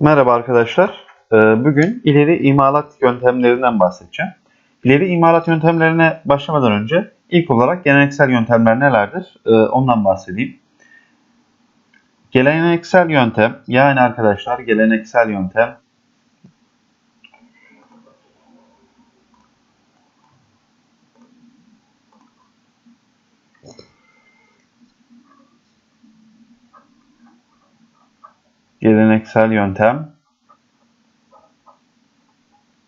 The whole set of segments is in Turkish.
Merhaba arkadaşlar. Ee, Bugün ileri imalat yöntemlerinden bahsedeceğim. İleri imalat yöntemlerine başlamadan önce ilk olarak geleneksel yöntemler nelerdir? Ee, Ondan bahsedeyim. Geleneksel yöntem, yani arkadaşlar geleneksel yöntem geleneksel yöntem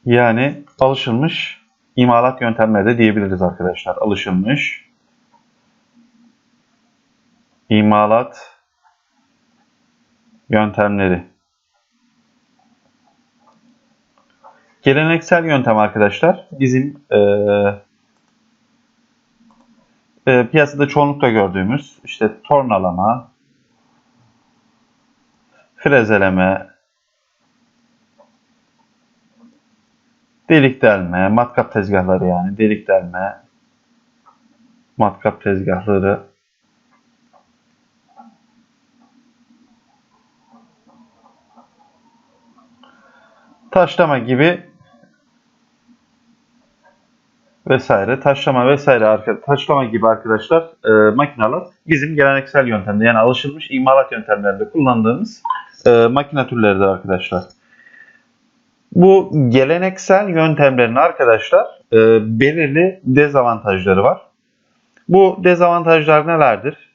yani alışılmış imalat yöntemleri de diyebiliriz arkadaşlar. Alışılmış imalat yöntemleri. Geleneksel yöntem arkadaşlar bizim eee e, piyasada çoğunlukla gördüğümüz işte tornalama, frezeleme, delik delme, matkap tezgahları yani delik delme, matkap tezgahları, taşlama gibi vesaire, taşlama vesaire arka- taşlama gibi arkadaşlar e, makineler bizim geleneksel yöntemde yani alışılmış imalat yöntemlerinde kullandığımız e, makine türleridir arkadaşlar. Bu geleneksel yöntemlerin arkadaşlar e, belirli dezavantajları var. Bu dezavantajlar nelerdir?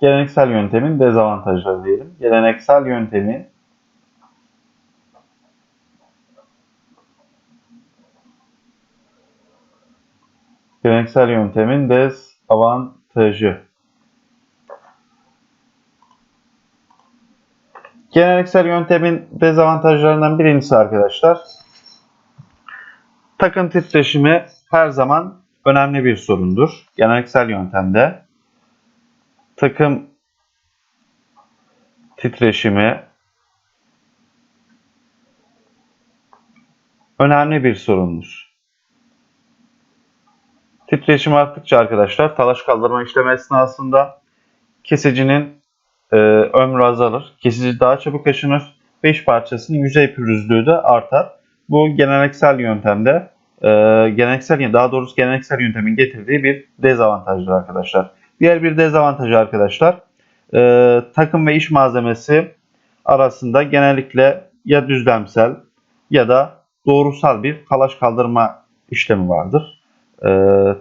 Geleneksel yöntemin dezavantajları diyelim. Geleneksel yöntemin Geleneksel yöntemin dezavantajı. Geleneksel yöntemin dezavantajlarından birincisi arkadaşlar. Takım titreşimi her zaman önemli bir sorundur. Geleneksel yöntemde takım titreşimi önemli bir sorundur. Titreşim arttıkça arkadaşlar talaş kaldırma işlemi esnasında kesicinin e, ömrü azalır. Kesici daha çabuk aşınır ve iş parçasının yüzey pürüzlüğü de artar. Bu geleneksel yöntemde e, geleneksel daha doğrusu geleneksel yöntemin getirdiği bir dezavantajdır arkadaşlar. Diğer bir dezavantajı arkadaşlar e, takım ve iş malzemesi arasında genellikle ya düzlemsel ya da doğrusal bir talaş kaldırma işlemi vardır. E,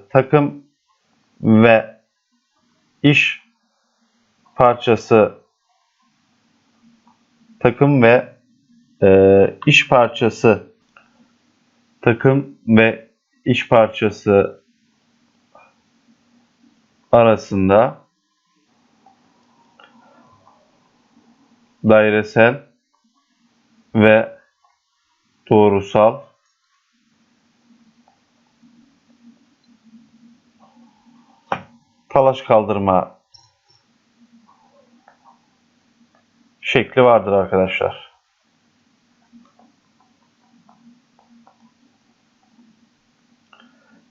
takım ve iş parçası takım ve e, iş parçası takım ve iş parçası arasında dairesel ve doğrusal talaş kaldırma şekli vardır arkadaşlar.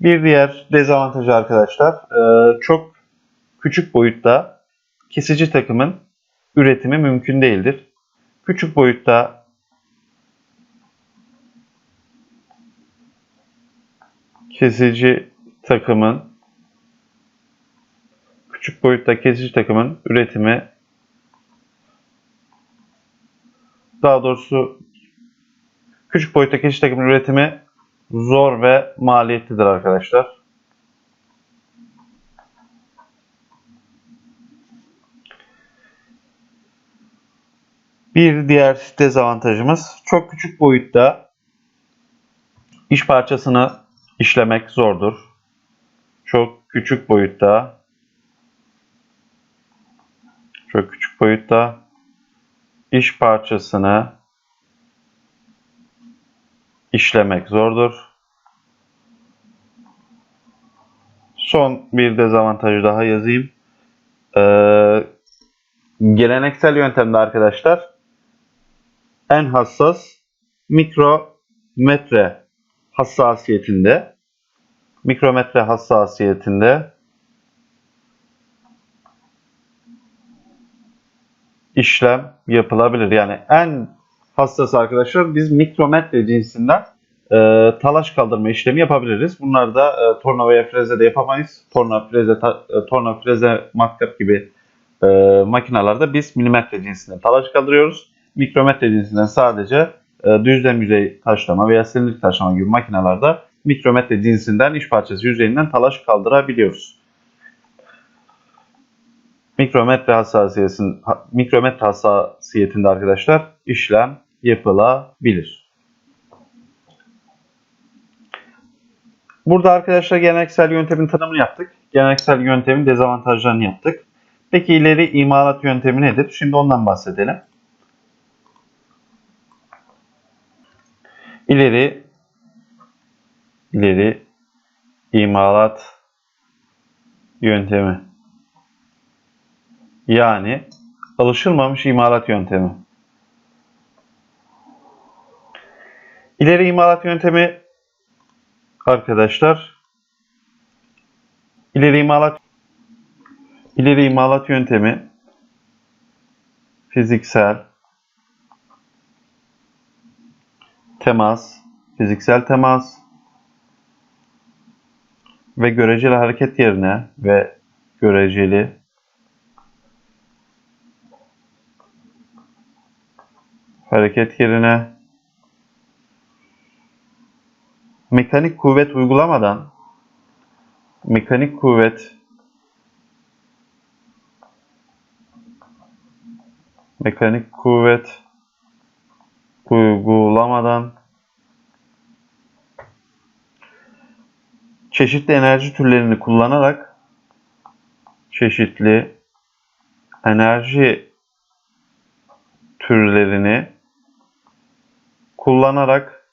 Bir diğer dezavantajı arkadaşlar e, çok küçük boyutta kesici takımın üretimi mümkün değildir. Küçük boyutta kesici takımın küçük boyutta kesici takımın üretimi daha doğrusu küçük boyutta kesici takımın üretimi zor ve maliyetlidir arkadaşlar. Bir diğer dezavantajımız çok küçük boyutta iş parçasını işlemek zordur. Çok küçük boyutta çok küçük boyutta iş parçasını işlemek zordur. Son bir dezavantajı daha yazayım. Ee, geleneksel yöntemde arkadaşlar en hassas mikrometre hassasiyetinde mikrometre hassasiyetinde işlem yapılabilir. Yani en hassas arkadaşlar biz mikrometre cinsinden e, talaş kaldırma işlemi yapabiliriz. Bunları da e, torna veya freze de yapamayız. Torna, freze, ta, e, torna, freze, matkap gibi e, makinalarda biz milimetre cinsinden talaş kaldırıyoruz. Mikrometre cinsinden sadece e, düzlem yüzey taşlama veya silindir taşlama gibi makinalarda mikrometre cinsinden iş parçası yüzeyinden talaş kaldırabiliyoruz. Mikrometre hassasiyetin mikrometre hassasiyetinde arkadaşlar işlem yapılabilir. Burada arkadaşlar geleneksel yöntemin tanımını yaptık. Geleneksel yöntemin dezavantajlarını yaptık. Peki ileri imalat yöntemi nedir? Şimdi ondan bahsedelim. İleri ileri imalat yöntemi. Yani alışılmamış imalat yöntemi. İleri imalat yöntemi arkadaşlar ileri imalat ileri imalat yöntemi fiziksel temas, fiziksel temas ve göreceli hareket yerine ve göreceli hareket yerine mekanik kuvvet uygulamadan mekanik kuvvet mekanik kuvvet uygulamadan çeşitli enerji türlerini kullanarak çeşitli enerji türlerini kullanarak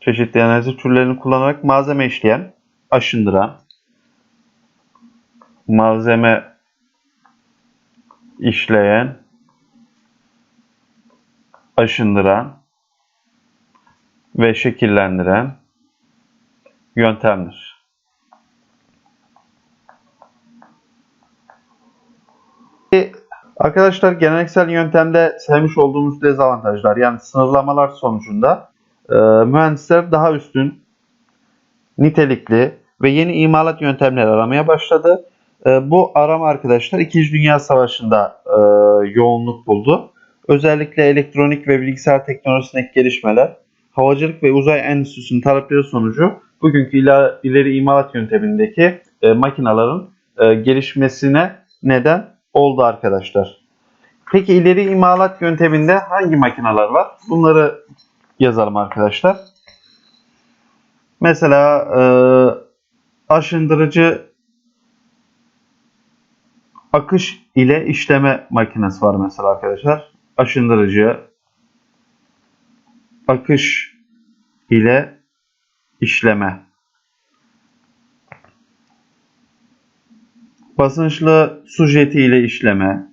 çeşitli enerji türlerini kullanarak malzeme işleyen, aşındıran, malzeme işleyen, aşındıran ve şekillendiren yöntemdir. Arkadaşlar geleneksel yöntemde sevmiş olduğumuz dezavantajlar yani sınırlamalar sonucunda e, mühendisler daha üstün, nitelikli ve yeni imalat yöntemleri aramaya başladı. E, bu arama arkadaşlar 2. Dünya Savaşı'nda e, yoğunluk buldu. Özellikle elektronik ve bilgisayar teknolojisindeki gelişmeler, havacılık ve uzay endüstrisinin talepleri sonucu bugünkü ileri imalat yöntemindeki e, makinaların e, gelişmesine neden oldu arkadaşlar. Peki ileri imalat yönteminde hangi makineler var? Bunları yazalım arkadaşlar. Mesela e, aşındırıcı akış ile işleme makinesi var mesela arkadaşlar. Aşındırıcı akış ile işleme. Basınçlı su jeti ile işleme.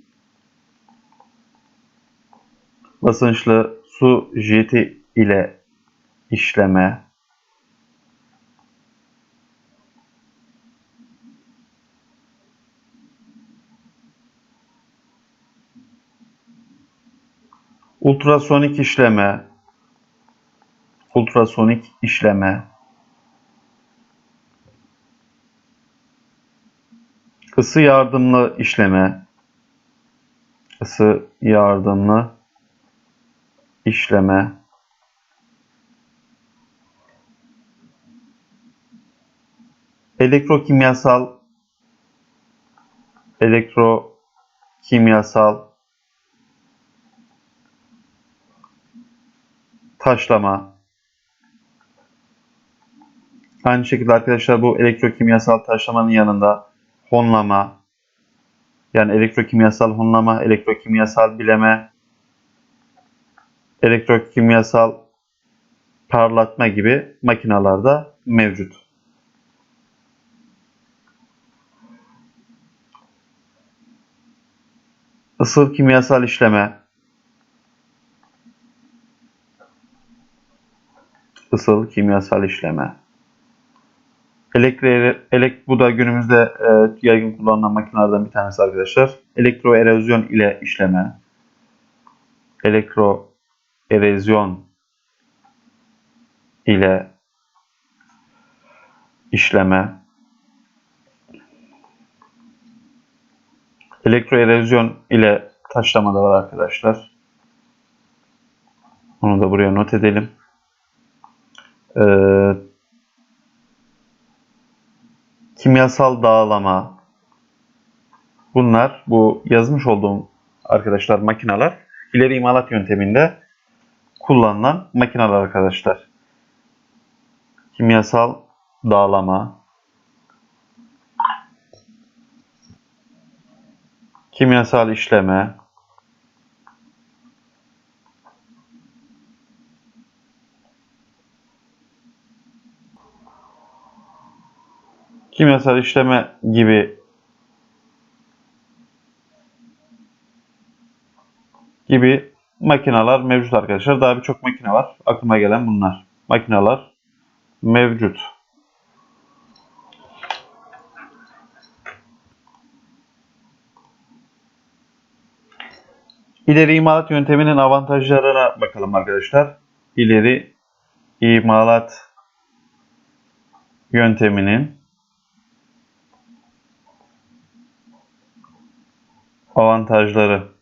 Basınçlı su jeti ile işleme. Ultrasonik işleme. Ultrasonik işleme. Isı yardımlı işleme, ısı yardımlı işleme, elektrokimyasal elektrokimyasal taşlama. Aynı şekilde arkadaşlar bu elektrokimyasal taşlamanın yanında honlama, yani elektrokimyasal honlama, elektrokimyasal bileme, elektrokimyasal parlatma gibi makinalarda mevcut. Isıl kimyasal işleme, ısıl kimyasal işleme. Elektriğe, elek, bu da günümüzde e, yaygın kullanılan makinelerden bir tanesi arkadaşlar. elektroerozyon ile işleme, elektroerozyon ile işleme, elektroerozyon ile taşlama da var arkadaşlar. Onu da buraya not edelim. Ee, kimyasal dağlama. Bunlar bu yazmış olduğum arkadaşlar makineler ileri imalat yönteminde kullanılan makineler arkadaşlar. Kimyasal dağlama. Kimyasal işleme. Kimyasal işleme gibi gibi makineler mevcut arkadaşlar. Daha birçok makine var. Aklıma gelen bunlar. Makineler mevcut. İleri imalat yönteminin avantajlarına bakalım arkadaşlar. İleri imalat yönteminin avantajları.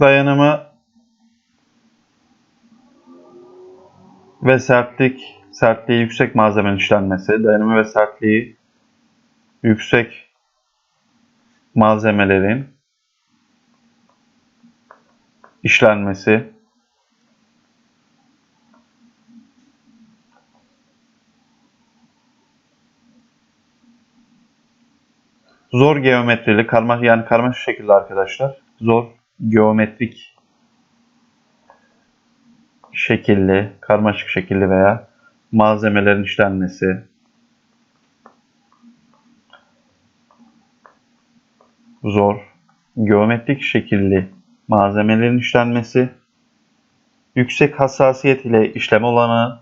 Dayanımı ve sertlik sertliği yüksek malzemenin işlenmesi, dayanımı ve sertliği yüksek malzemelerin işlenmesi, zor geometrili, karma, yani karmaşık şekilde arkadaşlar, zor geometrik şekilli, karmaşık şekilli veya malzemelerin işlenmesi, zor, geometrik şekilli malzemelerin işlenmesi, yüksek hassasiyet ile işlem olanı,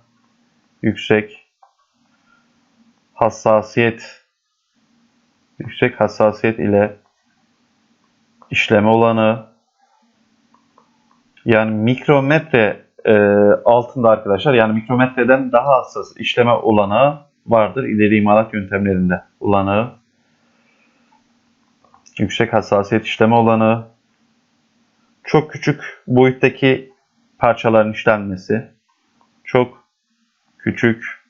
yüksek hassasiyet yüksek hassasiyet ile işleme olanı yani mikrometre e, altında arkadaşlar. Yani mikrometreden daha hassas işleme olanağı vardır ileri imalat yöntemlerinde. Olanağı. Yüksek hassasiyet işleme olanağı. Çok küçük boyuttaki parçaların işlenmesi. Çok küçük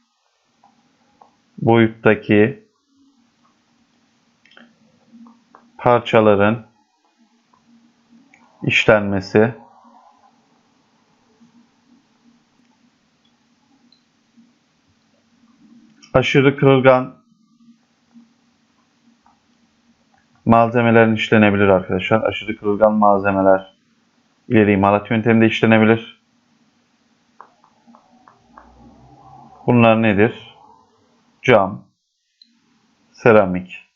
boyuttaki parçaların işlenmesi aşırı kırılgan malzemelerin işlenebilir arkadaşlar. Aşırı kırılgan malzemeler ileri imalat yönteminde işlenebilir. Bunlar nedir? Cam, seramik,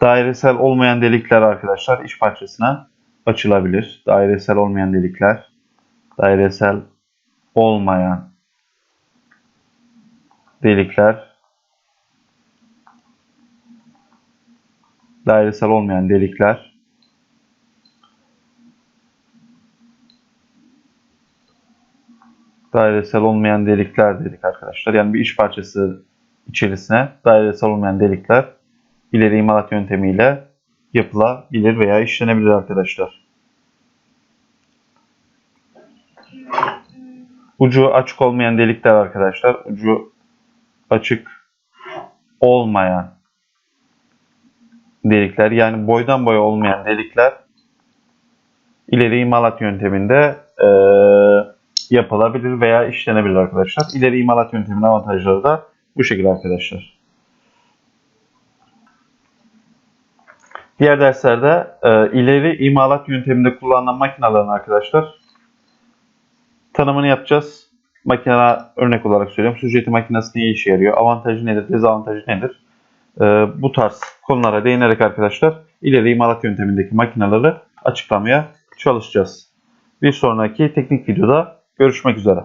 dairesel olmayan delikler arkadaşlar iş parçasına açılabilir. Dairesel olmayan delikler, dairesel olmayan delikler, dairesel olmayan delikler, dairesel olmayan delikler dedik arkadaşlar. Yani bir iş parçası içerisine dairesel olmayan delikler ileri imalat yöntemiyle yapılabilir veya işlenebilir arkadaşlar. Ucu açık olmayan delikler arkadaşlar. Ucu açık olmayan delikler yani boydan boya olmayan delikler ileri imalat yönteminde e, yapılabilir veya işlenebilir arkadaşlar. İleri imalat yönteminin avantajları da bu şekilde arkadaşlar. Diğer derslerde e, ileri imalat yönteminde kullanılan makinelerin arkadaşlar tanımını yapacağız. Makine örnek olarak söylüyorum. Sujeti makinesi niye işe yarıyor? Avantajı nedir? Dezavantajı nedir? E, bu tarz konulara değinerek arkadaşlar ileri imalat yöntemindeki makineleri açıklamaya çalışacağız. Bir sonraki teknik videoda görüşmek üzere.